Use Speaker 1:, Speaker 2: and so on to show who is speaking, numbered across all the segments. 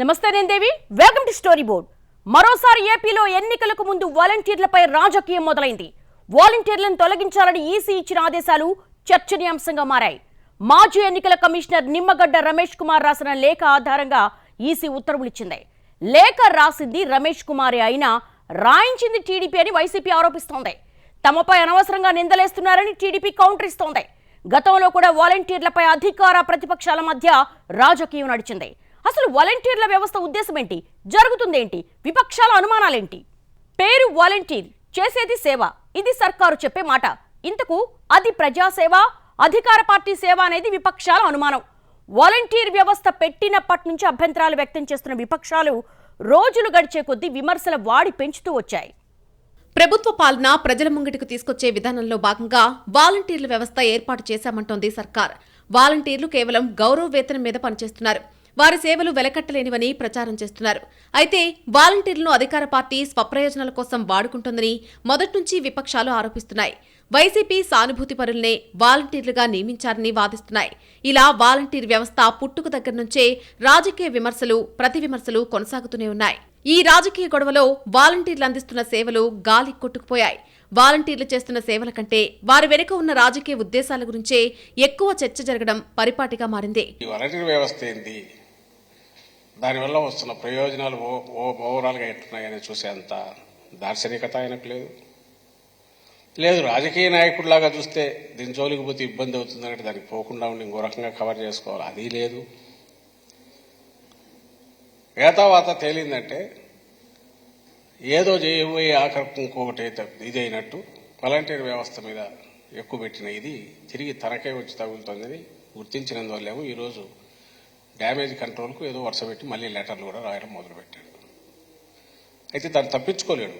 Speaker 1: నమస్తే నేను Devi welcome to story board. మరోసారి ఏపీలో ఎన్నికలకు ముందు వాలంటీర్లపై రాజకీయం మొదలైంది. వాలంటీర్లను తొలగించాలని ఈసీ ఇచ్చిన ఆదేశాలు చర్చనీయాంశంగా మారాయి. మాజీ ఎన్నికల కమిషనర్ నిమ్మగడ్డ రమేష్ కుమార్ రాసిన లేఖ ఆధారంగా ఈసీ ఉత్తర్వులిచ్చింది లేఖ రాసింది రమేష్ కుమారే అయినా రాయించింది టీడీపీ అని వైసీపీ ఆరోపిస్తోంది. తమపై అనవసరంగా నిందలేస్తున్నారని టీడీపీ కౌంటర్ ఇస్తోంది గతంలో కూడా వాలంటీర్లపై అధికార ప్రతిపక్షాల మధ్య రాజకీయం నడిచింది. అసలు వాలంటీర్ల వ్యవస్థ ఉద్దేశం ఏంటి జరుగుతుందేంటి? విపక్షాల అనుమానాలేంటి? పేరు వాలంటీర్ చేసేది సేవ. ఇది సర్కారు చెప్పే మాట. ఇంతకు అది ప్రజాసేవ అధికార పార్టీ సేవ అనేది విపక్షాల అనుమానం. వాలంటీర్ వ్యవస్థ పెట్టినప్పటి నుంచి అభ్యంతరాలు వ్యక్తం చేస్తున్న విపక్షాలు రోజులు గడిచే కొద్దీ విమర్శల వాడి పెంచుతూ వచ్చాయి.
Speaker 2: ప్రభుత్వ పాలన ప్రజల ముంగిటికి తీసుకొచ్చే విధానంలో భాగంగా వాలంటీర్ల వ్యవస్థ ఏర్పాటు చేశామంటోంది సర్కార్. వాలంటీర్లు కేవలం గౌరవ వేతనం మీద పనిచేస్తున్నారు. వారి సేవలు వెలకట్టలేనివని ప్రచారం చేస్తున్నారు. అయితే వాలంటీర్లను అధికార పార్టీ స్వప్రయోజనాల కోసం వాడుకుంటుందని మొదట్నుంచి విపక్షాలు ఆరోపిస్తున్నాయి. వైసీపీ సానుభూతి పరులనే వాలంటీర్లుగా నియమించారని వాదిస్తున్నాయి. ఇలా వాలంటీర్ వ్యవస్థ పుట్టుక దగ్గర నుంచే రాజకీయ విమర్శలు ప్రతి విమర్శలు కొనసాగుతూనే ఉన్నాయి. ఈ రాజకీయ గొడవలో వాలంటీర్లు అందిస్తున్న సేవలు గాలి కొట్టుకుపోయాయి. వాలంటీర్లు చేస్తున్న సేవల కంటే వారి వెనుక ఉన్న రాజకీయ ఉద్దేశాల గురించే ఎక్కువ చర్చ జరగడం పరిపాటిగా మారింది.
Speaker 3: వాలంటీర్ వ్యవస్థ ఏంటి దానివల్ల వస్తున్న ప్రయోజనాలు ఓ- ఓ- ఓవరాల్గా ఎట్టున్నాయని చూసేంత దార్శనికత ఆయనకు లేదు. లేదు రాజకీయ నాయకుడిలాగా చూస్తే దీని జోలికి పోతే ఇబ్బంది అవుతుందంటే దానికి పోకుండా ఉండి ఇంకో రకంగా కవర్ చేసుకోవాలి. అది లేదు. వేతావాత తేలిందంటే ఏదో చేయబోయే ఆఖరికి ఇంకొకటి అయితే ఇది అయినట్టు వాలంటీర్ వ్యవస్థ మీద ఎక్కువ పెట్టిన ఇది తిరిగి తనకే వచ్చి తగులుతుందని గుర్తించినందువల్లేమో ఈరోజు డ్యామేజ్ కంట్రోల్కు ఏదో వరుస పెట్టి మళ్ళీ లెటర్లు కూడా రాయడం మొదలుపెట్టాడు. అయితే దాన్ని తప్పించుకోలేడు.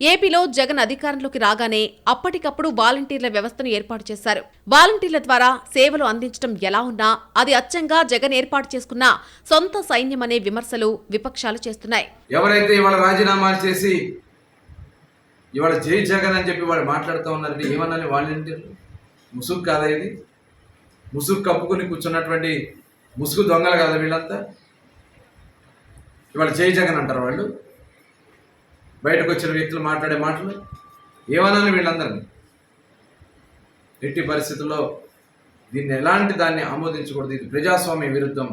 Speaker 2: ఏపీలో జగన్ అధికారంలోకి రాగానే అప్పటికప్పుడు వాలంటీర్ల వ్యవస్థను ఏర్పాటు చేశారు. వాలంటీర్ల ద్వారా సేవలు అందించడం ఎలా ఉన్నా అది అచ్చంగా జగన్ ఏర్పాటు చేసుకున్న సొంత సైన్యమనే విమర్శలు విపక్షాలు చేస్తున్నాయి.
Speaker 4: ఎవరైతే ఇవాళ రాజీనామాలు చేసి ఇవాళ జై జగన్ అని చెప్పి వాళ్ళు మాట్లాడుతూ ఉన్నారండి ఏమన్నాని వాలంటీర్ ముసుగు కాదా ఇది? ముసుగు కప్పుకొని కూర్చున్నటువంటి ముసుగు దొంగలు కదా వీళ్ళంతా. ఇవాళ చేయజగన్ అంటారు వాళ్ళు. బయటకు వచ్చిన వ్యక్తులు మాట్లాడే మాటలు ఏమనాలి వీళ్ళందరినీ? ఎట్టి పరిస్థితుల్లో దీన్ని ఎలాంటి దాన్ని ఆమోదించకూడదు? ఇది ప్రజాస్వామ్య విరుద్ధం.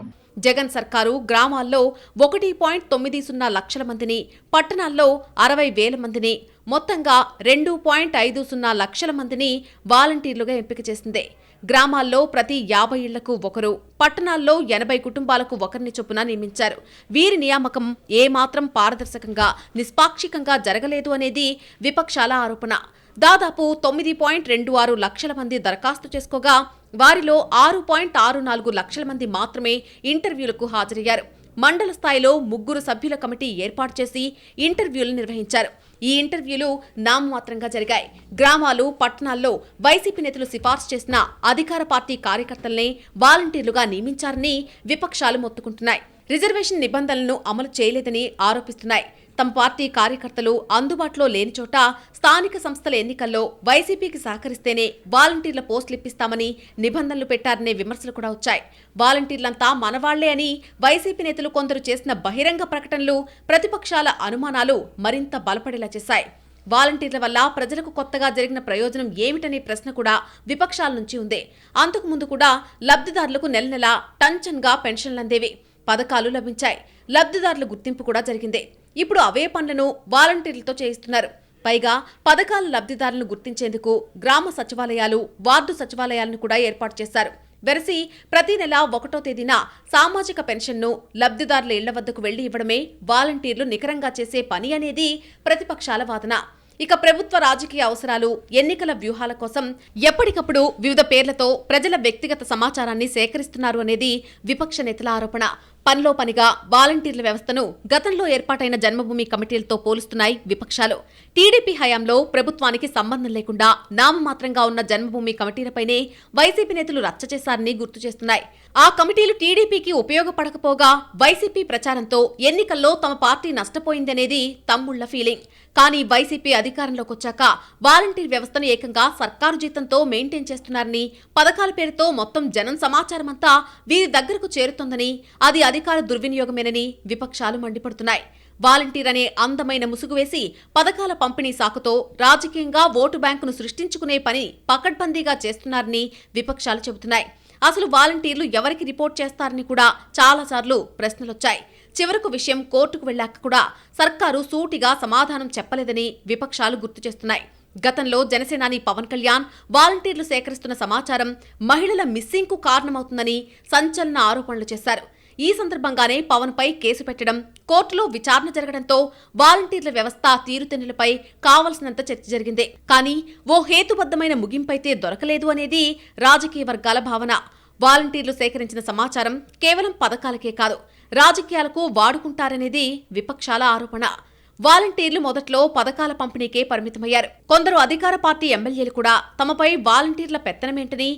Speaker 2: జగన్ సర్కారు గ్రామాల్లో ఒకటి పాయింట్ తొమ్మిది సున్నా లక్షల మందిని పట్టణాల్లో అరవై వేల మందిని మొత్తంగా రెండు పాయింట్ ఐదు సున్నా లక్షల మందిని వాలంటీర్లుగా ఎంపిక చేసింది. గ్రామాల్లో ప్రతి యాభై ఇళ్ళకు ఒకరు పట్టణాల్లో ఎనభై కుటుంబాలకు ఒకరిని చొప్పున నియమించారు. వీరి నియామకం ఏమాత్రం పారదర్శకంగా నిష్పాక్షికంగా జరగలేదు అనేది విపక్షాల ఆరోపణ. దాదాపు తొమ్మిది పాయింట్ రెండు ఆరు లక్షల మంది దరఖాస్తు చేసుకోగా వారిలో ఆరు పాయింట్ ఆరు నాలుగు లక్షల మంది మాత్రమే ఇంటర్వ్యూలకు హాజరయ్యారు. మండల స్థాయిలో ముగ్గురు సభ్యుల కమిటీ ఏర్పాటు చేసి ఇంటర్వ్యూలు నిర్వహించారు. ఈ ఇంటర్వ్యూలు నామమాత్రంగా జరిగాయి. గ్రామాలు పట్టణాల్లో వైసీపీ నేతలు సిఫార్సు చేసిన అధికార పార్టీ కార్యకర్తల్ని వాలంటీర్లుగా నియమించారని విపక్షాలు మొత్తుకుంటున్నాయి. రిజర్వేషన్ నిబంధనలను అమలు చేయలేదని ఆరోపిస్తున్నాయి. తమ పార్టీ కార్యకర్తలు అందుబాటులో లేని చోట స్థానిక సంస్థల ఎన్నికల్లో వైసీపీకి సహకరిస్తేనే వాలంటీర్ల పోస్టులు ఇప్పిస్తామని నిబంధనలు పెట్టారనే విమర్శలు కూడా వచ్చాయి. వాలంటీర్లంతా మనవాళ్ళే అని వైసీపీ నేతలు కొందరు చేసిన బహిరంగ ప్రకటనలు ప్రతిపక్షాల అనుమానాలు మరింత బలపడేలా చేశాయి. వాలంటీర్ల వల్ల ప్రజలకు కొత్తగా జరిగిన ప్రయోజనం ఏమిటనే ప్రశ్న కూడా విపక్షాల నుంచి ఉంది. అంతకుముందు కూడా లబ్ధిదారులకు నెల నెల టంచన్గా చన్గా పెన్షన్లందేవి పథకాలు లభించాయి. లబ్ధిదారుల గుర్తింపు కూడా జరిగింది. ఇప్పుడు అవే పనులను వాలంటీర్లతో చేయిస్తున్నారు. పైగా పథకాల లబ్ధిదారులను గుర్తించేందుకు గ్రామ సచివాలయాలు వార్డు సచివాలయాలను కూడా ఏర్పాటు చేశారు. వెరసి ప్రతి నెల ఒకటో తేదీన సామాజిక పెన్షన్ను లబ్ధిదారుల ఇళ్ళ వద్దకు వెళ్ళి ఇవ్వడమే వాలంటీర్లు నికరంగా చేసే పని అనేది ప్రతిపక్షాల వాదన. ఇక ప్రభుత్వ రాజకీయ అవసరాలు ఎన్నికల వ్యూహాల కోసం ఎప్పటికప్పుడు వివిధ పేర్లతో ప్రజల వ్యక్తిగత సమాచారాన్ని సేకరిస్తున్నారు అనేది విపక్ష నేతల ఆరోపణ. పనిలో పనిగా వాలంటీర్ల వ్యవస్థను గతంలో ఏర్పాటైన జన్మభూమి కమిటీలతో పోలుస్తున్నాయి విపక్షాలు. టీడీపీ హయాంలో ప్రభుత్వానికి సంబంధం లేకుండా నామమాత్రంగా ఉన్న జన్మభూమి కమిటీలపైనే వైసీపీ నేతలు రచ్చ చేశారని గుర్తు చేస్తున్నాయి. ఆ కమిటీలు టీడీపీకి ఉపయోగపడకపోగా వైసీపీ ప్రచారంతో ఎన్నికల్లో తమ పార్టీ నష్టపోయిందనేది తమ్ముళ్ళ ఫీలింగ్. కానీ వైసీపీ అధికారంలోకి వచ్చాక వాలంటీర్ వ్యవస్థను ఏకంగా సర్కారు జీతంతో మెయింటైన్ చేస్తున్నారని పథకాల పేరుతో మొత్తం జనం సమాచారమంతా వీరి దగ్గరకు చేరుతోందని అది అధికార దుర్వినియోగమేనని విపక్షాలు మండిపడుతున్నాయి. వాలంటీర్ అనే అందమైన ముసుగు వేసి పథకాల పంపిణీ సాకుతో రాజకీయంగా ఓటు బ్యాంకును సృష్టించుకునే పని పకడ్బందీగా చేస్తున్నారని విపక్షాలు చెబుతున్నాయి. అసలు వాలంటీర్లు ఎవరికి రిపోర్ట్ చేస్తారని కూడా చాలాసార్లు ప్రశ్నలొచ్చాయి. చివరకు విషయం కోర్టుకు వెళ్ళాక కూడా సర్కారు సూటిగా సమాధానం చెప్పలేదని విపక్షాలు గుర్తు చేస్తున్నాయి. గతంలో జనసేనాని పవన్ కళ్యాణ్ వాలంటీర్లు సేకరిస్తున్న సమాచారం మహిళల మిస్సింగ్కు కారణమవుతుందని సంచలన ఆరోపణలు చేశారు. ఈ సందర్భంగానే పవన్ పై కేసు పెట్టడం కోర్టులో విచారణ జరగడంతో వాలంటీర్ల వ్యవస్థ తీరుతెన్నులపై కావలసినంత చర్చ జరిగింది. కానీ ఓ హేతుబద్ధమైన ముగింపైతే దొరకలేదు అనేది రాజకీయ వర్గాల భావన. వాలంటీర్లు సేకరించిన సమాచారం కేవలం పథకాలకే కాదు రాజకీయాలకు వాడుకుంటారనేది విపక్షాల ఆరోపణ. వాలంటీర్లు మొదట్లో పథకాల పంపిణీకే పరిమితమయ్యారు. కొందరు అధికార పార్టీ ఎమ్మెల్యేలు కూడా తమపై వాలంటీర్ల పెత్తనమేంటని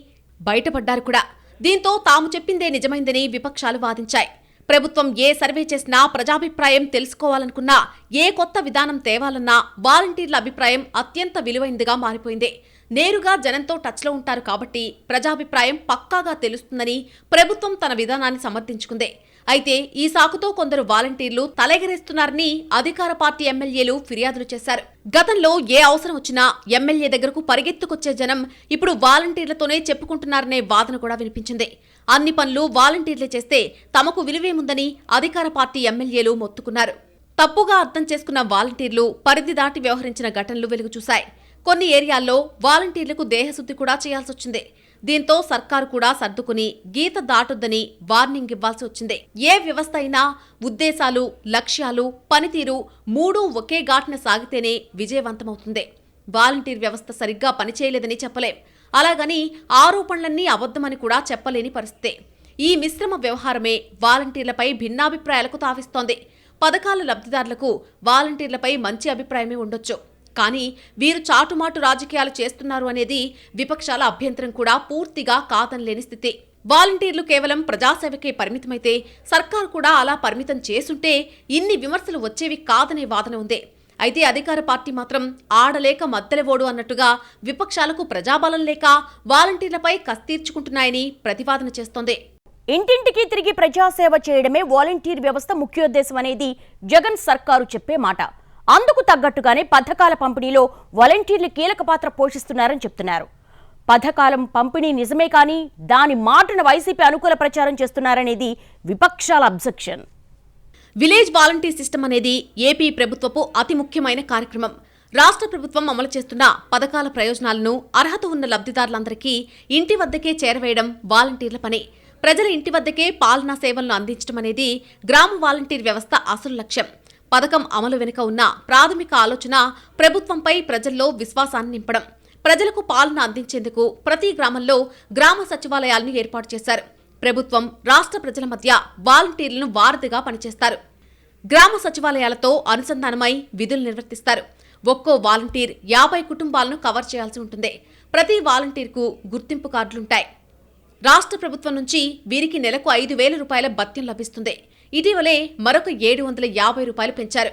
Speaker 2: బయటపడ్డారు కూడా. దీంతో తాము చెప్పిందే నిజమైందని విపక్షాలు వాదించాయి. ప్రభుత్వం ఏ సర్వే చేసినా ప్రజాభిప్రాయం తెలుసుకోవాలనుకున్నా ఏ కొత్త విధానం తేవాలన్నా వాలంటీర్ల అభిప్రాయం అత్యంత విలువైందిగా మారిపోయింది. నేరుగా జనంతో టచ్లో ఉంటారు కాబట్టి ప్రజాభిప్రాయం పక్కాగా తెలుస్తుందని ప్రభుత్వం తన విధానాన్ని సమర్థించుకుంది. అయితే ఈ సాకుతో కొందరు వాలంటీర్లు తలెగరేస్తున్నారని అధికార పార్టీ ఎమ్మెల్యేలు ఫిర్యాదులు చేశారు. గతంలో ఏ అవసరం వచ్చినా ఎమ్మెల్యే దగ్గరకు పరిగెత్తుకొచ్చే జనం ఇప్పుడు వాలంటీర్లతోనే చెప్పుకుంటున్నారనే వాదన కూడా వినిపించింది. అన్ని పనులు వాలంటీర్లే చేస్తే తమకు విలువేముందని అధికార పార్టీ ఎమ్మెల్యేలు మొత్తుకున్నారు. తప్పుగా అర్థం చేసుకున్న వాలంటీర్లు పరిధి దాటి వ్యవహరించిన ఘటనలు వెలుగు చూశాయి కొన్ని ఏరియాల్లో వాలంటీర్లకు దేహశుద్ధి కూడా చేయాల్సొచ్చింది. దీంతో సర్కారు కూడా సర్దుకుని గీత దాటొద్దని వార్నింగ్ ఇవ్వాల్సి వచ్చింది. ఏ వ్యవస్థ అయినా ఉద్దేశాలు లక్ష్యాలు పనితీరు మూడూ ఒకే ఘాటున సాగితేనే విజయవంతమవుతుంది. వాలంటీర్ వ్యవస్థ సరిగ్గా పనిచేయలేదని చెప్పలేం. అలాగని ఆరోపణలన్నీ అబద్ధమని కూడా చెప్పలేని పరిస్థితి. ఈ మిశ్రమ వ్యవహారమే వాలంటీర్లపై భిన్నాభిప్రాయాలకు తావిస్తోంది. పథకాల లబ్ధిదారులకు వాలంటీర్లపై మంచి అభిప్రాయమే ఉండొచ్చు. కానీ వీరు చాటుమాటు రాజకీయాలు చేస్తున్నారు అనేది విపక్షాల అభ్యంతరం కూడా పూర్తిగా కాదనలేని స్థితి. వాలంటీర్లు కేవలం ప్రజాసేవకే పరిమితమైతే సర్కారు కూడా అలా పరిమితం చేసుంటే ఇన్ని విమర్శలు వచ్చేవి కాదనే వాదన ఉంది. అయితే అధికార పార్టీ మాత్రం ఆడలేక మద్దెలవోడు అన్నట్టుగా విపక్షాలకు ప్రజాబలం లేక వాలంటీర్లపై కస్తీర్చుకుంటున్నాయని ప్రతిపాదన చేస్తోంది.
Speaker 1: ఇంటింటికి తిరిగి ప్రజాసేవ చేయడమే వాలంటీర్ వ్యవస్థ ముఖ్యోద్దేశం అనేది జగన్ సర్కారు చెప్పే మాట. అందుకు తగ్గట్టుగానే పథకాల పంపిణీలో వాలంటీర్లు కీలక పాత్ర పోషిస్తున్నారని చెప్తున్నారు. పథకాలం పంపిణీ నిజమే కానీ దాని మాటను వైసీపీ అనుకూల ప్రచారం చేస్తున్నారనేది విపక్షాల అబ్జెక్షన్.
Speaker 2: విలేజ్ వాలంటీర్ సిస్టమ్ అనేది ఏపీ ప్రభుత్వపు అతి ముఖ్యమైన కార్యక్రమం. రాష్ట్ర ప్రభుత్వం అమలు చేస్తున్న పథకాల ప్రయోజనాలను అర్హత ఉన్న లబ్ధిదారులందరికీ ఇంటి వద్దకే చేరవేయడం వాలంటీర్ల పని. ప్రజల ఇంటి వద్దకే పాలనా సేవలను అందించడం అనేది గ్రామ వాలంటీర్ వ్యవస్థ అసలు లక్ష్యం. పథకం అమలు వెనుక ఉన్న ప్రాథమిక ఆలోచన ప్రభుత్వంపై ప్రజల్లో విశ్వాసాన్ని నింపడం. ప్రజలకు పాలన అందించేందుకు ప్రతి గ్రామంలో గ్రామ సచివాలయాలను ఏర్పాటు చేశారు. ప్రభుత్వం రాష్ట్ర ప్రజల మధ్య వాలంటీర్లను వారధిగా పనిచేస్తారు. గ్రామ సచివాలయాలతో అనుసంధానమై విధులు నిర్వర్తిస్తారు. ఒక్కో వాలంటీర్ యాభై కుటుంబాలను కవర్ చేయాల్సి ఉంటుంది. ప్రతి వాలంటీర్కు గుర్తింపు కార్డులుంటాయి. రాష్ట్ర ప్రభుత్వం నుంచి వీరికి నెలకు ఐదు వేల రూపాయల భత్యం లభిస్తుంది. ఇటీవలే మరొక ఏడు వందల యాభై రూపాయలు పెంచారు.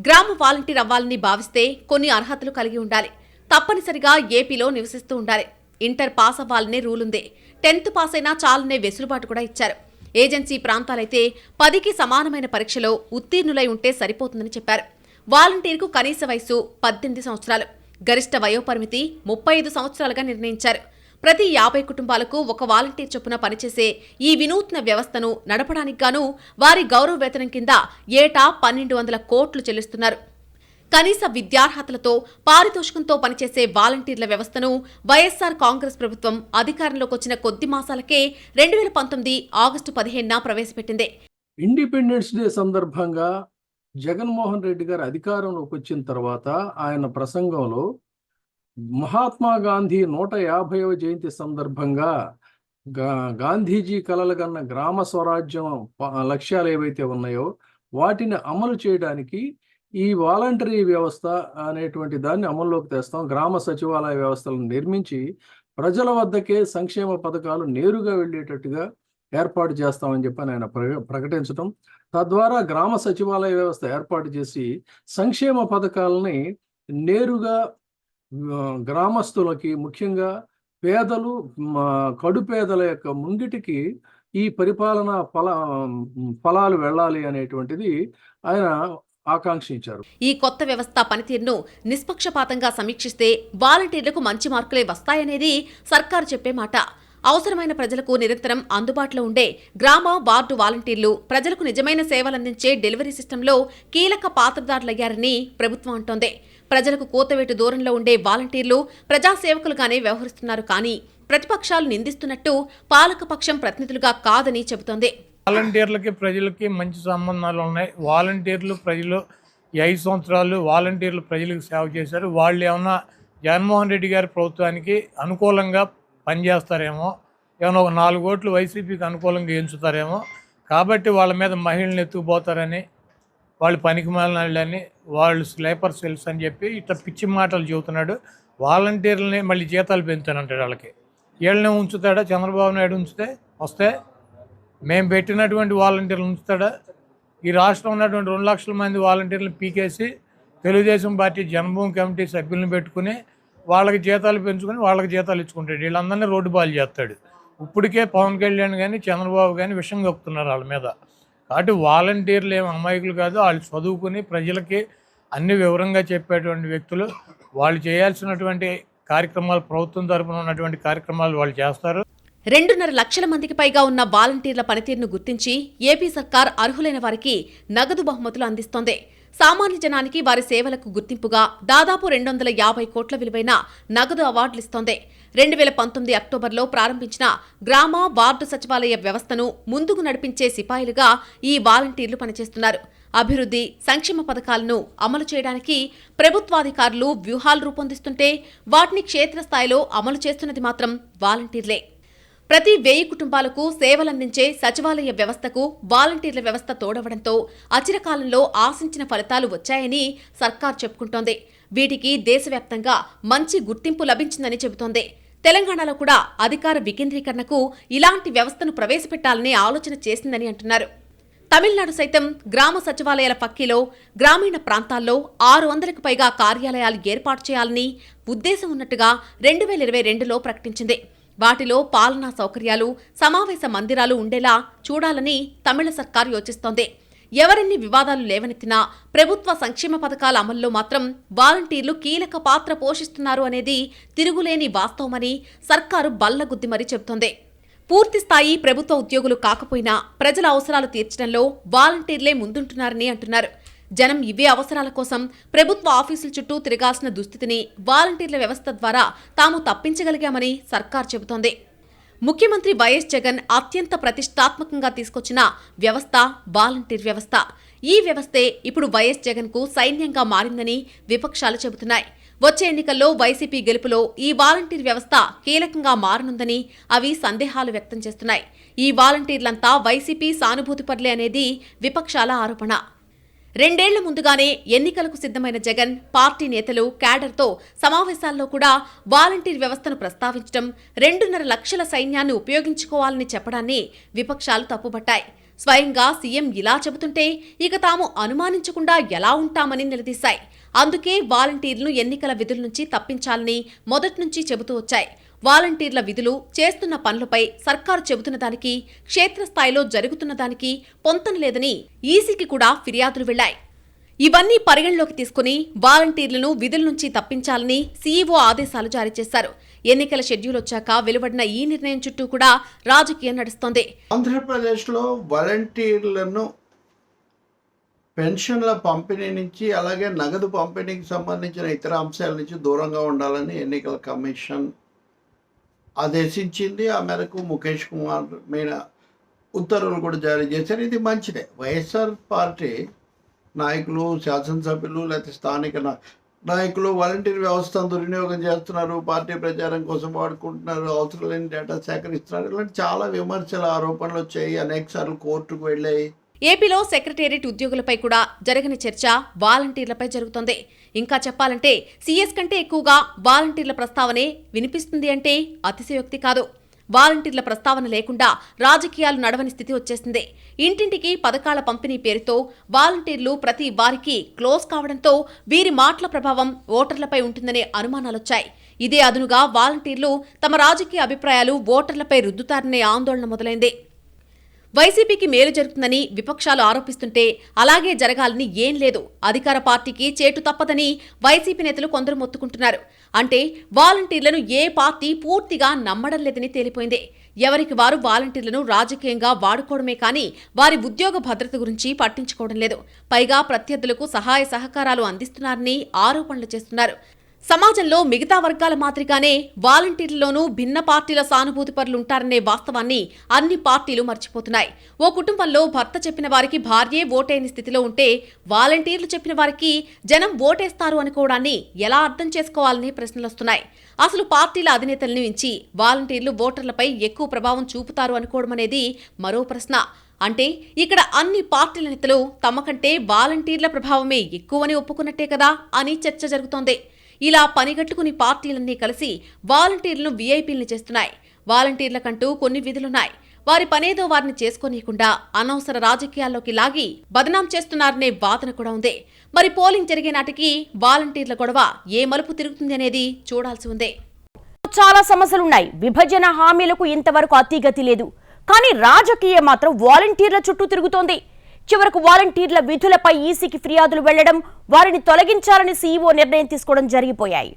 Speaker 2: గ్రామ వాలంటీర్ అవ్వాలని భావిస్తే కొన్ని అర్హతలు కలిగి ఉండాలి. తప్పనిసరిగా ఏపీలో నివసిస్తూ ఉండాలి. ఇంటర్ పాస్ అవ్వాలనే రూలుంది. టెన్త్ పాస్ అయినా చాలనే వెసులుబాటు కూడా ఇచ్చారు. ఏజెన్సీ ప్రాంతాలైతే పదికి సమానమైన పరీక్షలో ఉత్తీర్ణులై ఉంటే సరిపోతుందని చెప్పారు. వాలంటీర్కు కనీస వయసు పద్దెనిమిది సంవత్సరాలు. గరిష్ట వయోపరిమితి ముప్పై ఐదు సంవత్సరాలుగా నిర్ణయించారు. ప్రతి యాభై కుటుంబాలకు ఒక వాలంటీర్ చొప్పున పనిచేసే ఈ వినూత్న వ్యవస్థను నడపడానికి గాను వారి గౌరవ వేతనం కింద ఏటా పన్నెండు వందల కోట్లు చెల్లిస్తున్నారు. కనీస విద్యార్హతలతో పారితోషికంతో పనిచేసే వాలంటీర్ల వ్యవస్థను వైఎస్సార్ కాంగ్రెస్ ప్రభుత్వం అధికారంలోకి వచ్చిన కొద్ది మాసాలకే రెండు వేల పంతొమ్మిది ఆగస్టు పదిహేనున ప్రవేశపెట్టింది.
Speaker 5: ఇండిపెండెన్స్ డే సందర్భంగా జగన్మోహన్ రెడ్డి గారు అధికారంలోకి వచ్చిన తర్వాత ఆయన ప్రసంగంలో మహాత్మా గాంధీ నూట యాభైవ జయంతి సందర్భంగా గా గాంధీజీ కలలుగన్న గ్రామ స్వరాజ్యం ప- లక్ష్యాలు ఏవైతే ఉన్నాయో వాటిని అమలు చేయడానికి ఈ వాలంటరీ వ్యవస్థ అనేటువంటి దాన్ని అమల్లోకి తెస్తాం. గ్రామ సచివాలయ వ్యవస్థలను నిర్మించి ప్రజల వద్దకే సంక్షేమ పథకాలు నేరుగా వెళ్ళేటట్టుగా ఏర్పాటు చేస్తామని చెప్పి ఆయన ప్ర- ప్రకటించడం తద్వారా గ్రామ సచివాలయ వ్యవస్థ ఏర్పాటు చేసి సంక్షేమ పథకాలని నేరుగా గ్రామస్తులకి ముఖ్యంగా పేదలు కడుపేదల కడు పేదల యొక్క ముంగిటికి ఈ పరిపాలన ఫల ఫలాలు వెళ్ళాలి అనేటువంటిది ఆయన ఆకాంక్షించారు.
Speaker 2: ఈ కొత్త వ్యవస్థ పనితీరును నిష్పక్షపాతంగా సమీక్షిస్తే వాలంటీర్లకు మంచి మార్కులే వస్తాయనేది సర్కారు చెప్పే మాట. అవసరమైన ప్రజలకు నిరంతరం అందుబాటులో ఉండే గ్రామ వార్డు వాలంటీర్లు ప్రజలకు నిజమైన సేవలందించే డెలివరీ సిస్టంలో కీలక పాత్రదారులయ్యారని ప్రభుత్వం అంటోంది. ప్రజలకు కూతవేటు దూరంలో ఉండే వాలంటీర్లు ప్రజాసేవకులుగానే వ్యవహరిస్తున్నారు కానీ ప్రతిపక్షాలు నిందిస్తున్నట్టు పాలకపక్షం ప్రతినిధులుగా కాదని చెబుతోంది.
Speaker 6: వాలంటీర్లకి ప్రజలకి మంచి సంబంధాలు ఉన్నాయి. వాలంటీర్లు ప్రజలు ఐదు సంవత్సరాలు వాలంటీర్లు ప్రజలకు సేవ చేశారు. వాళ్ళు ఏమన్నా జగన్మోహన్ రెడ్డి గారి ప్రభుత్వానికి అనుకూలంగా పనిచేస్తారేమో ఏమైనా ఒక నాలుగు ఓట్లు వైసీపీకి అనుకూలంగా ఎంచుతారేమో కాబట్టి వాళ్ళ మీద మహిళలు ఎత్తుకుపోతారని వాళ్ళు పనికి మాలని వాళ్ళు స్లీపర్ సెల్స్ అని చెప్పి ఇట్లా పిచ్చి మాటలు చెబుతున్నాడు. వాలంటీర్లని మళ్ళీ జీతాలు పెంచుతానంటాడు వాళ్ళకి. వీళ్ళనే ఉంచుతాడా? చంద్రబాబు నాయుడు ఉంచితే వస్తే మేము పెట్టినటువంటి వాలంటీర్లు ఉంచుతాడా? ఈ రాష్ట్రంలో ఉన్నటువంటి రెండు లక్షల మంది వాలంటీర్లను పీకేసి తెలుగుదేశం పార్టీ జన్మభూమి కమిటీ సభ్యులను పెట్టుకుని వాళ్ళకి జీతాలు పెంచుకొని వాళ్ళకి జీతాలు ఇచ్చుకుంటాడు. వీళ్ళందరినీ రోడ్డు బాలు చేస్తాడు. ఇప్పటికే పవన్ కళ్యాణ్ కానీ చంద్రబాబు కానీ విషం కప్పుతున్నారు వాళ్ళ మీద. కాబట్టి వాలంటీర్లు ఏం అమాయకులు కాదు వాళ్ళు చదువుకుని ప్రజలకి అన్ని వివరంగా చెప్పేటువంటి వ్యక్తులు. వాళ్ళు చేయాల్సినటువంటి కార్యక్రమాలు ప్రభుత్వం తరఫున ఉన్నటువంటి కార్యక్రమాలు వాళ్ళు చేస్తారు.
Speaker 2: రెండున్నర లక్షల మందికి పైగా ఉన్న వాలంటీర్ల పనితీరును గుర్తించి ఏపీ సర్కార్ అర్హులైన వారికి నగదు బహుమతులు అందిస్తోంది. సామాన్య జనానికి వారి సేవలకు గుర్తింపుగా దాదాపు రెండు వందల యాభై కోట్ల విలువైన నగదు అవార్డులిస్తోంది రెండు వేల పంతొమ్మిది అక్టోబర్లో ప్రారంభించిన గ్రామ వార్డు సచివాలయ వ్యవస్థను ముందుకు నడిపించే సిపాయిలుగా ఈ వాలంటీర్లు పనిచేస్తున్నారు. అభివృద్ధి సంక్షేమ పథకాలను అమలు చేయడానికి ప్రభుత్వాధికారులు వ్యూహాలు రూపొందిస్తుంటే వాటిని క్షేత్రస్థాయిలో అమలు చేస్తున్నది మాత్రం వాలంటీర్లే. ప్రతి వెయ్యి కుటుంబాలకు సేవలందించే సచివాలయ వ్యవస్థకు వాలంటీర్ల వ్యవస్థ తోడవడంతో అచిరకాలంలో ఆశించిన ఫలితాలు వచ్చాయని సర్కార్ చెప్పుకుంటోంది. వీటికి దేశవ్యాప్తంగా మంచి గుర్తింపు లభించిందని చెబుతోంది. తెలంగాణలో కూడా అధికార వికేంద్రీకరణకు ఇలాంటి వ్యవస్థను ప్రవేశపెట్టాలనే ఆలోచన చేసిందని అంటున్నారు. తమిళనాడు సైతం గ్రామ సచివాలయాల పక్కీలో గ్రామీణ ప్రాంతాల్లో ఆరు వందలకు పైగా కార్యాలయాలు ఏర్పాటు చేయాలని ఉద్దేశం ఉన్నట్టుగా రెండు వేల ఇరవై రెండులో ప్రకటించింది. వాటిలో పాలనా సౌకర్యాలు సమావేశ మందిరాలు ఉండేలా చూడాలని తమిళ సర్కార్ యోచిస్తోంది. ఎవరెన్ని వివాదాలు లేవనెత్తినా ప్రభుత్వ సంక్షేమ పథకాల అమల్లో మాత్రం వాలంటీర్లు కీలక పాత్ర పోషిస్తున్నారు అనేది తిరుగులేని వాస్తవమని సర్కారు బల్లగుద్ది మరీ చెబుతోంది. పూర్తిస్థాయి ప్రభుత్వ ఉద్యోగులు కాకపోయినా ప్రజల అవసరాలు తీర్చడంలో వాలంటీర్లే ముందుంటున్నారని అంటున్నారు. జనం ఇవే అవసరాల కోసం ప్రభుత్వ ఆఫీసుల చుట్టూ తిరగాల్సిన దుస్థితిని వాలంటీర్ల వ్యవస్థ ద్వారా తాము తప్పించగలిగామని సర్కార్ చెబుతోంది. ముఖ్యమంత్రి వైఎస్ జగన్ అత్యంత ప్రతిష్టాత్మకంగా తీసుకొచ్చిన వ్యవస్థ వాలంటీర్ వ్యవస్థ. ఈ వ్యవస్థే ఇప్పుడు వైఎస్ జగన్కు సైన్యంగా మారిందని విపక్షాలు చెబుతున్నాయి. వచ్చే ఎన్నికల్లో వైసీపీ గెలుపులో ఈ వాలంటీర్ వ్యవస్థ కీలకంగా మారనుందని అవి సందేహాలు వ్యక్తం చేస్తున్నాయి. ఈ వాలంటీర్లంతా వైసీపీ సానుభూతిపరులే అనేది విపక్షాల ఆరోపణ. రెండేళ్ళ ముందుగానే ఎన్నికలకు సిద్ధమైన జగన్ పార్టీ నేతలు క్యాడర్తో సమావేశాల్లో కూడా వాలంటీర్ వ్యవస్థను ప్రస్తావించడం రెండున్నర లక్షల సైన్యాన్ని ఉపయోగించుకోవాలని చెప్పడాన్ని విపక్షాలు తప్పుపట్టాయి. స్వయంగా సీఎం ఇలా చెబుతుంటే ఇక తాము అనుమానించకుండా ఎలా ఉంటామని నిలదీశాయి. అందుకే వాలంటీర్లను ఎన్నికల విధుల నుంచి తప్పించాలని మొదటి నుంచి చెబుతూ వచ్చాయి. వాలంటీర్ల విధులు చేస్తున్న పనులపై సర్కారు చెబుతున్న దానికి క్షేత్రస్థాయిలో జరుగుతున్న దానికి పొంతన లేదని ఈసీకి కూడా ఫిర్యాదులు వెళ్ళాయి ఇవన్నీ పరిగణలోకి తీసుకుని వాలంటీర్లను విధుల నుంచి తప్పించాలని సీఈఓ ఆదేశాలు జారీ చేశారు. ఎన్నికల షెడ్యూల్ వచ్చాక వెలువడిన ఈ నిర్ణయం చుట్టూ కూడా రాజకీయం నడుస్తోంది.
Speaker 7: ఆంధ్రప్రదేశ్లో వాలంటీర్లను పెన్షన్ల పంపిణీ నుంచి అలాగే నగదు పంపిణీకి సంబంధించిన ఇతర అంశాల నుంచి దూరంగా ఉండాలని ఎన్నికల కమిషన్ ఆదేశించింది ఆ మేరకు ముఖేష్ కుమార్ మీద ఉత్తర్వులు కూడా జారీ చేశారు. ఇది మంచిదే. వైఎస్ఆర్ పార్టీ నాయకులు శాసనసభ్యులు లేకపోతే స్థానిక నాయకులు వాలంటీర్ వ్యవస్థను దుర్వినియోగం చేస్తున్నారు. పార్టీ ప్రచారం కోసం వాడుకుంటున్నారు. అవసరం లేని డేటా సేకరిస్తున్నారు. ఇలాంటి చాలా విమర్శలు ఆరోపణలు వచ్చాయి. అనేకసార్లు కోర్టుకు వెళ్ళాయి.
Speaker 2: ఏపీలో సెక్రటేరియట్ ఉద్యోగులపై కూడా జరగని చర్చ వాలంటీర్లపై జరుగుతోంది. ఇంకా చెప్పాలంటే సీఎస్ కంటే ఎక్కువగా వాలంటీర్ల ప్రస్తావనే వినిపిస్తుంది అంటే అతిశయోక్తి కాదు. వాలంటీర్ల ప్రస్తావన లేకుండా రాజకీయాలు నడవని స్థితి వచ్చేసింది. ఇంటింటికి పథకాల పంపిణీ పేరుతో వాలంటీర్లు ప్రతి వారికి క్లోజ్ కావడంతో వీరి మాటల ప్రభావం ఓటర్లపై ఉంటుందనే అనుమానాలొచ్చాయి. ఇదే అదునుగా వాలంటీర్లు తమ రాజకీయ అభిప్రాయాలు ఓటర్లపై రుద్దుతారనే ఆందోళన మొదలైంది. వైసీపీకి మేలు జరుగుతుందని విపక్షాలు ఆరోపిస్తుంటే అలాగే జరగాలని ఏం లేదు. అధికార పార్టీకి చేటు తప్పదని వైసీపీ నేతలు కొందరు మొత్తుకుంటున్నారు. అంటే వాలంటీర్లను ఏ పార్టీ పూర్తిగా నమ్మడం లేదని తేలిపోయింది. ఎవరికి వారు వాలంటీర్లను రాజకీయంగా వాడుకోవడమే కానీ వారి ఉద్యోగ భద్రత గురించి పట్టించుకోవడం లేదు. పైగా ప్రత్యర్థులకు సహాయ సహకారాలు అందిస్తున్నారని ఆరోపణలు చేస్తున్నారు. సమాజంలో మిగతా వర్గాల మాదిరిగానే వాలంటీర్లలోనూ భిన్న పార్టీల సానుభూతి పరులుంటారనే వాస్తవాన్ని అన్ని పార్టీలు మర్చిపోతున్నాయి. ఓ కుటుంబంలో భర్త చెప్పిన వారికి భార్యే ఓటేని స్థితిలో ఉంటే వాలంటీర్లు చెప్పిన వారికి జనం ఓటేస్తారు అనుకోవడాన్ని ఎలా అర్థం చేసుకోవాలని ప్రశ్నలొస్తున్నాయి అసలు పార్టీల అధినేతల్ని మించి వాలంటీర్లు ఓటర్లపై ఎక్కువ ప్రభావం చూపుతారు అనుకోవడం అనేది మరో ప్రశ్న. అంటే ఇక్కడ అన్ని పార్టీల నేతలు తమ కంటే వాలంటీర్ల ప్రభావమే ఎక్కువని ఒప్పుకున్నట్టే కదా అని చర్చ జరుగుతోంది. ఇలా పనిగట్టుకుని పార్టీలన్నీ కలిసి వాలంటీర్లను వీఐపీల్ని చేస్తున్నాయి. వాలంటీర్లకంటూ కొన్ని విధులున్నాయి. వారి పనేదో వారిని చేసుకోనీయకుండా అనవసర రాజకీయాల్లోకి లాగి బదనాం చేస్తున్నారనే వాదన కూడా ఉంది. మరి పోలింగ్ జరిగే నాటికి వాలంటీర్ల గొడవ ఏ మలుపు తిరుగుతుంది అనేది చూడాల్సి ఉంది.
Speaker 1: చాలా సమస్యలున్నాయి. విభజన హామీలకు ఇంతవరకు అతిగతి లేదు. కానీ రాజకీయం మాత్రం వాలంటీర్ల చుట్టూ తిరుగుతోంది. చివరకు వాలంటీర్ల విధులపై ఈసీకి ఫిర్యాదులు వెళ్ళడం వారిని తొలగించాలని సీఈఓ నిర్ణయం తీసుకోవడం జరిగిపోయాయి.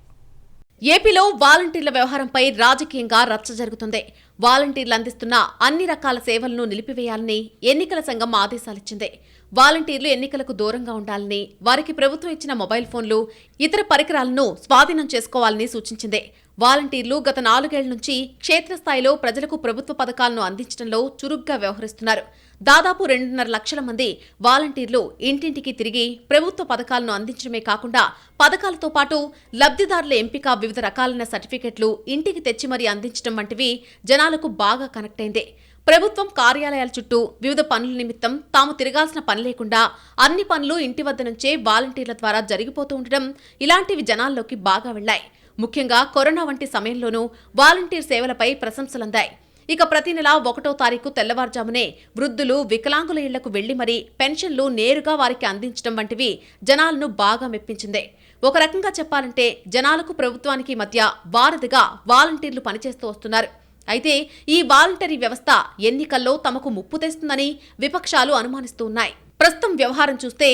Speaker 2: ఏపీలో వాలంటీర్ల వ్యవహారంపై రాజకీయంగా రచ్చ జరుగుతుంది. వాలంటీర్లు అందిస్తున్న అన్ని రకాల సేవలను నిలిపివేయాలని ఎన్నికల సంఘం ఆదేశాలిచ్చింది. వాలంటీర్లు ఎన్నికలకు దూరంగా ఉండాలని వారికి ప్రభుత్వం ఇచ్చిన మొబైల్ ఫోన్లు ఇతర పరికరాలను స్వాధీనం చేసుకోవాలని సూచించింది. వాలంటీర్లు గత నాలుగేళ్ళ నుంచి క్షేత్రస్థాయిలో ప్రజలకు ప్రభుత్వ పథకాలను అందించడంలో చురుగ్గా వ్యవహరిస్తున్నారు. దాదాపు రెండున్నర లక్షల మంది వాలంటీర్లు ఇంటింటికి తిరిగి ప్రభుత్వ పథకాలను అందించడమే కాకుండా పథకాలతో పాటు లబ్ధిదారుల ఎంపిక వివిధ రకాలైన సర్టిఫికెట్లు ఇంటికి తెచ్చి మరీ అందించడం వంటివి జనాలకు బాగా కనెక్ట్ అయింది. ప్రభుత్వం కార్యాలయాల చుట్టూ వివిధ పనుల నిమిత్తం తాము తిరగాల్సిన పని లేకుండా అన్ని పనులు ఇంటి వద్ద నుంచే వాలంటీర్ల ద్వారా జరిగిపోతూ ఉండడం ఇలాంటివి జనాల్లోకి బాగా వెళ్ళాయి ముఖ్యంగా కరోనా వంటి సమయంలోనూ వాలంటీర్ సేవలపై ప్రశంసలందాయి. ఇక ప్రతి నెల ఒకటో తారీఖు తెల్లవారుజామునే వృద్ధులు వికలాంగుల ఇళ్ళకు వెళ్ళి మరీ పెన్షన్లు నేరుగా వారికి అందించడం వంటివి జనాలను బాగా మెప్పించింది. ఒక రకంగా చెప్పాలంటే జనాలకు ప్రభుత్వానికి మధ్య వారధిగా వాలంటీర్లు పనిచేస్తూ వస్తున్నారు. అయితే ఈ వాలంటరీ వ్యవస్థ ఎన్నికల్లో తమకు ముప్పు తెస్తుందని విపక్షాలు అనుమానిస్తూ ఉన్నాయి. ప్రస్తుతం వ్యవహారం చూస్తే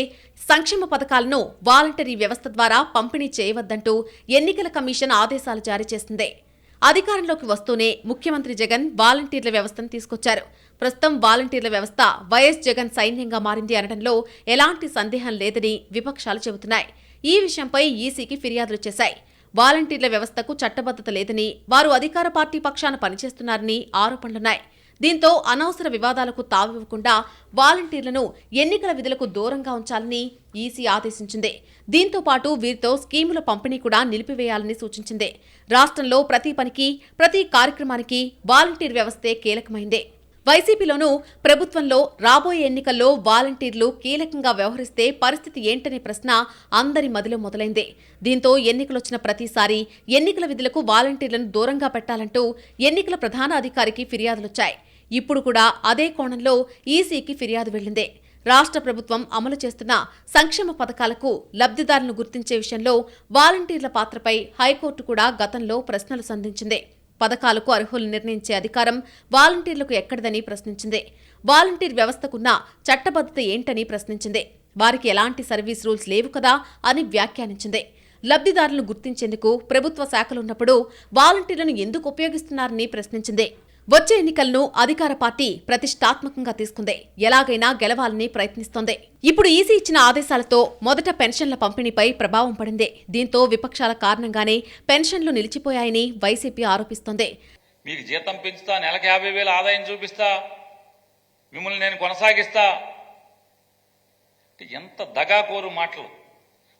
Speaker 2: సంక్షేమ పథకాలను వాలంటరీ వ్యవస్థ ద్వారా పంపిణీ చేయవద్దంటూ ఎన్నికల కమిషన్ ఆదేశాలు జారీ చేసింది. అధికారంలోకి వస్తూనే ముఖ్యమంత్రి జగన్ వాలంటీర్ల వ్యవస్థను తీసుకొచ్చారు. ప్రస్తుతం వాలంటీర్ల వ్యవస్థ వైఎస్ జగన్ సైన్యంగా మారింది అనడంలో ఎలాంటి సందేహం లేదని విపక్షాలు చెబుతున్నాయి. ఈ విషయంపై ఈసీకి ఫిర్యాదులు చేశాయి. వాలంటీర్ల వ్యవస్థకు చట్టబద్ధత లేదని వారు అధికార పార్టీ పక్షాన పనిచేస్తున్నారని ఆరోపణలున్నాయి. దీంతో అనవసర వివాదాలకు తావివ్వకుండా వాలంటీర్లను ఎన్నికల విధులకు దూరంగా ఉంచాలని ఈసీ ఆదేశించింది. దీంతో పాటు వీరితో స్కీముల పంపిణీ కూడా నిలిపివేయాలని సూచించింది. రాష్ట్రంలో ప్రతి పనికి ప్రతి కార్యక్రమానికి వాలంటీర్ వ్యవస్థే కీలకమైంది. వైసీపీలోనూ ప్రభుత్వంలో రాబోయే ఎన్నికల్లో వాలంటీర్లు కీలకంగా వ్యవహరిస్తే పరిస్థితి ఏంటనే ప్రశ్న అందరి మదిలో మొదలైంది. దీంతో ఎన్నికలొచ్చిన ప్రతిసారి ఎన్నికల విధులకు వాలంటీర్లను దూరంగా పెట్టాలంటూ ఎన్నికల ప్రధాన అధికారికి ఫిర్యాదులొచ్చాయి. ఇప్పుడు కూడా అదే కోణంలో ఈసీకి ఫిర్యాదు వెళ్ళిందే రాష్ట్ర ప్రభుత్వం అమలు చేస్తున్న సంక్షేమ పథకాలకు లబ్ధిదారులను గుర్తించే విషయంలో వాలంటీర్ల పాత్రపై హైకోర్టు కూడా గతంలో ప్రశ్నలు సంధించింది. పథకాలకు అర్హులు నిర్ణయించే అధికారం వాలంటీర్లకు ఎక్కడిదని ప్రశ్నించింది. వాలంటీర్ వ్యవస్థకున్న చట్టబద్ధత ఏంటని ప్రశ్నించింది. వారికి ఎలాంటి సర్వీస్ రూల్స్ లేవు కదా అని వ్యాఖ్యానించింది. లబ్ధిదారులను గుర్తించేందుకు ప్రభుత్వ శాఖలున్నప్పుడు వాలంటీర్లను ఎందుకు ఉపయోగిస్తున్నారని ప్రశ్నించింది. వచ్చే ఎన్నికలను అధికార పార్టీ ప్రతిష్టాత్మకంగా తీసుకుంది. ఎలాగైనా గెలవాలని ప్రయత్నిస్తోంది. ఇప్పుడు ఈసీ ఇచ్చిన ఆదేశాలతో మొదట పెన్షన్ల పంపిణీపై ప్రభావం పడింది. దీంతో విపక్షాల కారణంగానే పెన్షన్లు నిలిచిపోయాయని వైసీపీ ఆరోపిస్తోంది.
Speaker 8: మీకు జీతం పెంచుతా నెలకు యాభై వేల ఆదాయం చూపిస్తా మిమ్మల్ని నేను కొనసాగిస్తా. ఎంత దగాకోరు మాటలు.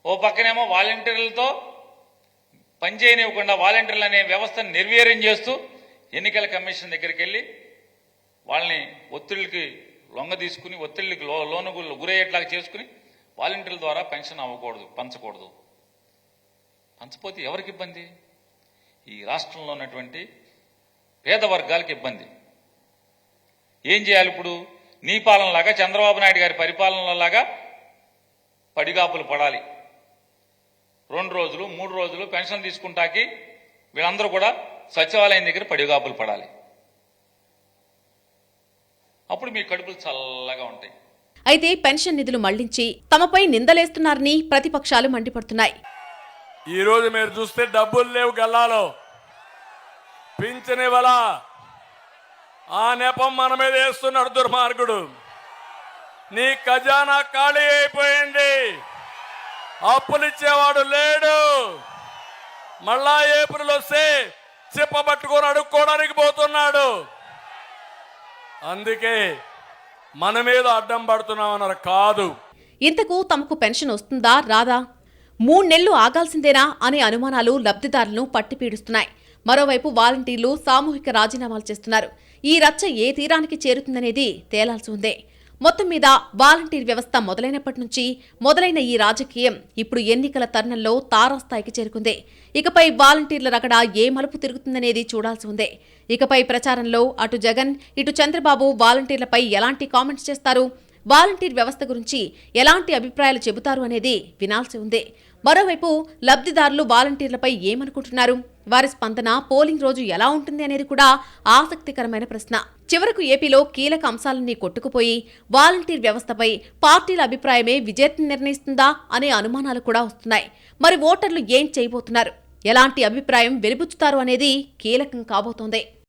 Speaker 8: ఓ పక్కనేమో వాలంటీర్లతో పనిచేయనివ్వకుండా వాలంటీర్లు అనే వ్యవస్థను నిర్వీర్యం చేస్తూ ఎన్నికల కమిషన్ దగ్గరికి వెళ్ళి వాళ్ళని ఒత్తిళ్ళకి లొంగ తీసుకుని ఒత్తిళ్ళకి లో లోను గురయ్యేట్లాగా చేసుకుని వాలంటీర్ల ద్వారా పెన్షన్ అవ్వకూడదు పంచకూడదు. పంచపోతే ఎవరికి ఇబ్బంది? ఈ రాష్ట్రంలో ఉన్నటువంటి పేద వర్గాలకు ఇబ్బంది. ఏం చేయాలి ఇప్పుడు? నీ పాలనలాగా చంద్రబాబు నాయుడు గారి పరిపాలనలాగా పడిగాపులు పడాలి. రెండు రోజులు మూడు రోజులు పెన్షన్ తీసుకుంటాకి వీళ్ళందరూ కూడా సచివాలయం దగ్గర పడిగాపులు పడాలి. అప్పుడు మీ కడుపులు చల్లగా ఉంటాయి.
Speaker 2: అయితే పెన్షన్ నిధులు మళ్ళించి తమపై నిందలేస్తున్నారని ప్రతిపక్షాలు మండిపడుతున్నాయి.
Speaker 9: ఈ రోజు మీరు చూస్తే డబ్బులు లేవు గల్లాలో. పింఛన్ ఇవ్వలా? ఆ నెపం మన మీద వేస్తున్నాడు దుర్మార్గుడు. నీ ఖజానా ఖాళీ అయిపోయింది. అప్పులు ఇచ్చేవాడు లేడు. మళ్ళా ఏప్రిల్ వస్తే చెప్పబట్టుకొని అడుక్కోవడానికి పోతున్నాడు. అందుకే మన మీద అడ్డం పడుతున్నామన్నారు కాదు.
Speaker 2: ఇంతకు తమకు పెన్షన్ వస్తుందా రాదా? మూడు నెలలు ఆగాల్సిందేనా అనే అనుమానాలు లబ్ధిదారులను పట్టిపీడుస్తున్నాయి మరోవైపు వాలంటీర్లు సామూహిక రాజీనామాలు చేస్తున్నారు. ఈ రచ్చ ఏ తీరానికి చేరుతుందనేది తేలాల్సి ఉందే. మొత్తం మీద వాలంటీర్ వ్యవస్థ మొదలైనప్పటి నుంచి మొదలైన ఈ రాజకీయం ఇప్పుడు ఎన్నికల తరుణంలో తారాస్థాయికి చేరుకుంది. ఇకపై వాలంటీర్ల రగడ ఏ మలుపు తిరుగుతుందనేది చూడాల్సి ఉంది. ఇకపై ప్రచారంలో అటు జగన్ ఇటు చంద్రబాబు వాలంటీర్లపై ఎలాంటి కామెంట్స్ చేస్తారు? వాలంటీర్ వ్యవస్థ గురించి ఎలాంటి అభిప్రాయాలు చెబుతారు అనేది వినాల్సి ఉంది. మరోవైపు లబ్ధిదారులు వాలంటీర్లపై ఏమనుకుంటున్నారు? వారి స్పందన పోలింగ్ రోజు ఎలా ఉంటుంది అనేది కూడా ఆసక్తికరమైన ప్రశ్న. చివరకు ఏపీలో కీలక అంశాలన్నీ కొట్టుకుపోయి వాలంటీర్ వ్యవస్థపై పార్టీల అభిప్రాయమే విజేతను నిర్ణయిస్తుందా అనే అనుమానాలు కూడా వస్తున్నాయి. మరి ఓటర్లు ఏం చేయబోతున్నారు? ఎలాంటి అభిప్రాయం వెలిబుచ్చుతారు అనేది కీలకం కాబోతోంది.